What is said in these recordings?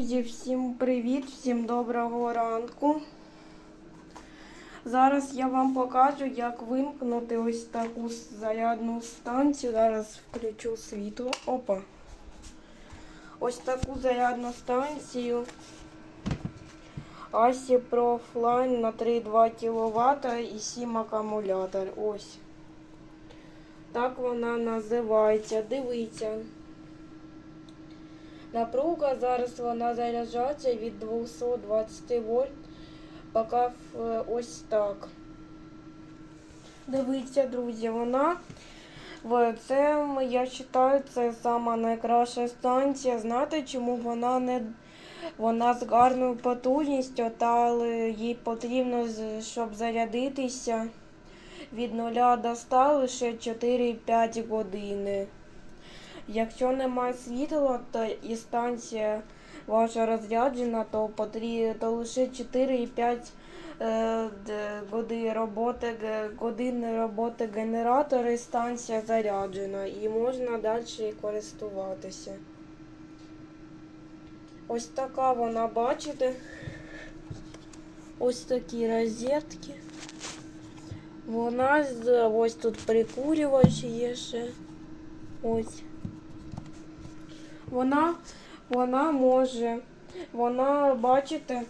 Друзі, всім привіт, всім доброго ранку. Зараз я вам покажу, як вимкнути ось таку зарядну станцію. Зараз включу світло. Опа. Ось таку зарядну станцію. Асі Offline на 3,2 кВт і 7 акумулятор. Ось. Так вона називається. Дивіться. Напруга зараз вона заряджається від 220 вольт, поки е, ось так. Дивіться, друзі, вона це я вважаю, це сама найкраща станція. Знаєте, чому вона не вона з гарною потужністю, та але їй потрібно, щоб зарядитися від 0 до 100 лише 4-5 години. Якщо немає світла, то і станція ваша розряджена, то потрібно лише 4,5 е, годин роботи, години роботи генератора і станція заряджена і можна далі користуватися. Ось така вона, бачите. Ось такі розетки. Вона ось тут прикурювач є ще. Ось. Вона, вона може, вона, бачите,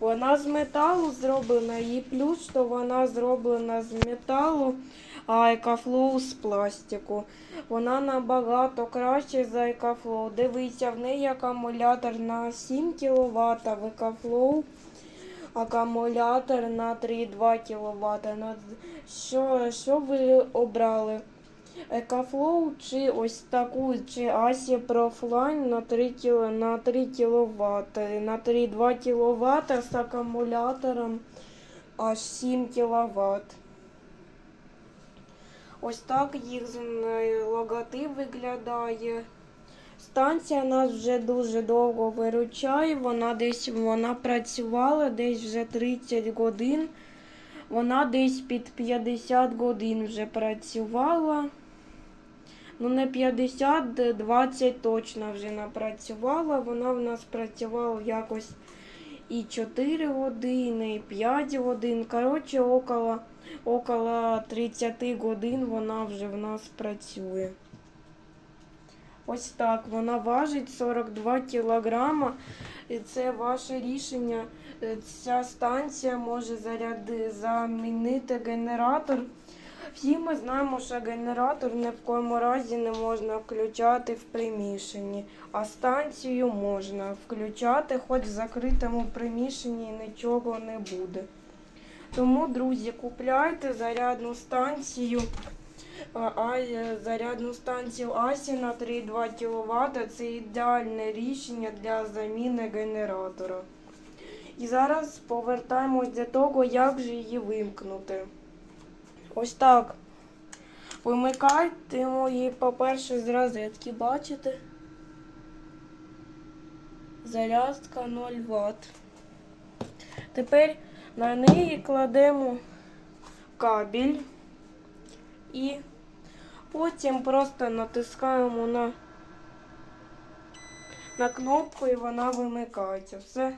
вона з металу зроблена, і плюс, що вона зроблена з металу, а екофлоу з пластику. Вона набагато краще за екофлоу. Дивіться, в неї акумулятор на 7 кВт, в екофлоу акумулятор на 3,2 кВт. Що, що ви обрали? Екофлоу чи ось таку, чи Асі Профлайн на 3 кіл, на 3 кВт, на 3,2 кВт з акумулятором аж 7 кВт. Ось так їх логотип виглядає. Станція нас вже дуже довго виручає. Вона десь вона працювала десь вже 30 годин. Вона десь під 50 годин вже працювала. Ну, не 50, 20 точно вже напрацювала. Вона в нас працювала якось і 4 години, і 5 годин. Коротше, около, около 30 годин вона вже в нас працює. Ось так. Вона важить 42 кілограма. І це ваше рішення. Е, Ця станція може заряди, замінити генератор. Всі ми знаємо, що генератор ні в коєму разі не можна включати в приміщенні, а станцію можна включати, хоч в закритому приміщенні нічого не буде. Тому, друзі, купляйте зарядну станцію. А, а, е, зарядну станцію Асі на 3,2 кВт це ідеальне рішення для заміни генератора. І зараз повертаємось до того, як же її вимкнути. Ось так. Вимикаємо її, по-перше, з розетки, бачите? Зарядка 0 Вт. Тепер на неї кладемо кабель і потім просто натискаємо на, на кнопку і вона вимикається. Все.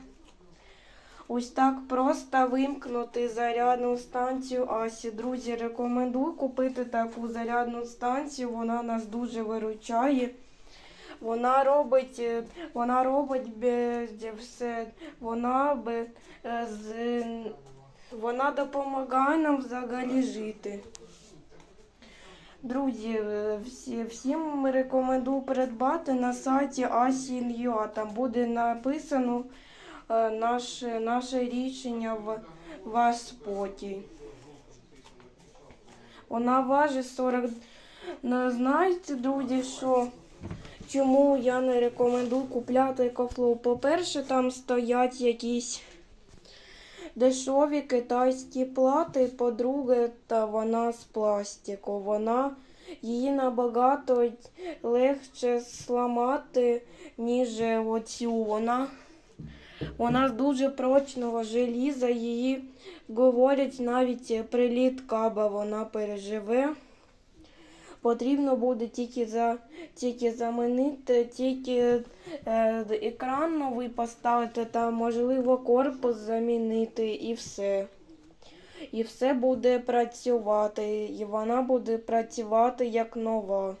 Ось так просто вимкнути зарядну станцію Асі. Друзі, рекомендую купити таку зарядну станцію. Вона нас дуже виручає. Вона робить, е, вона робить все. Вона е, з, вона допомагає нам взагалі жити. Друзі, е, всі, всім рекомендую придбати на сайті Asin.ua. Там буде написано наше, наше рішення в ваш спокій. Вона важить 40. Ну, знаєте, друзі, що чому я не рекомендую купляти екофлоу? По-перше, там стоять якісь дешеві китайські плати. По-друге, та вона з пластику. Вона її набагато легше зламати, ніж оцю. Вона вона з дуже прочного желіза. Її говорять навіть приліт каба вона переживе. Потрібно буде тільки за тільки замінити, тільки е, екран новий поставити та можливо корпус замінити і все. І все буде працювати, і вона буде працювати як нова.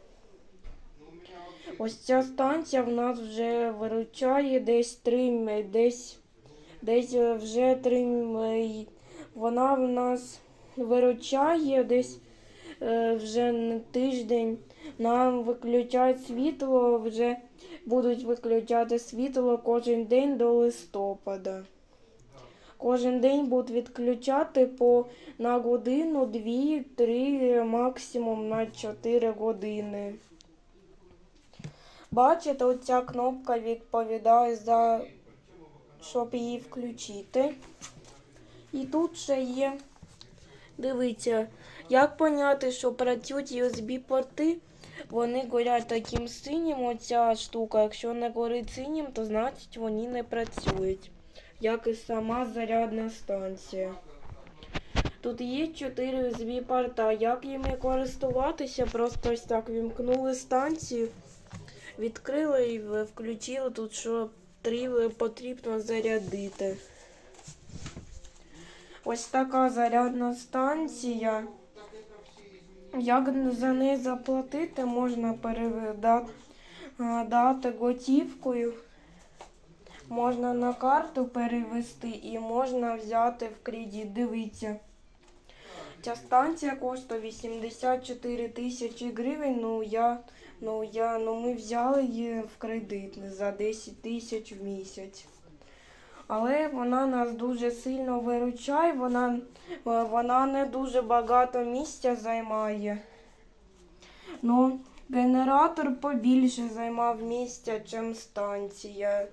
Ось ця станція в нас вже виручає десь три десь, десь е, вже три вона в нас виручає десь е, вже тиждень. Нам виключають світло, вже будуть виключати світло кожен день до листопада. Кожен день будуть відключати по на годину, дві, три, максимум на 4 години. Бачите, оця кнопка відповідає за щоб її включити. І тут ще є. Дивіться, як поняти, що працюють USB-порти. Вони горять таким синім, оця штука. Якщо не горить синім, то значить вони не працюють. Як і сама зарядна станція. Тут є 4 USB-порта. Як їми користуватися? Просто ось так вімкнули станцію, відкрили і в- включили тут, що потрібно зарядити. Ось така зарядна станція. Як за неї заплатити, можна передати дати готівкою, можна на карту перевести і можна взяти в кредит. Дивіться. Ця станція коштує 84 тисячі гривень. Ну я, ну я, ну ми взяли її в кредит за 10 тисяч в місяць. Але вона нас дуже сильно виручає, вона, вона не дуже багато місця займає. Ну, генератор побільше займав місця, ніж станція.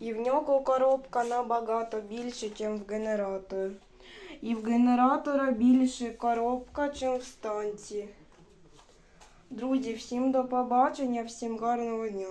І в нього коробка набагато більше, ніж в генераторі. І в генератора більше коробка, ніж в станції. Друзі, всім до побачення, всім гарного дня.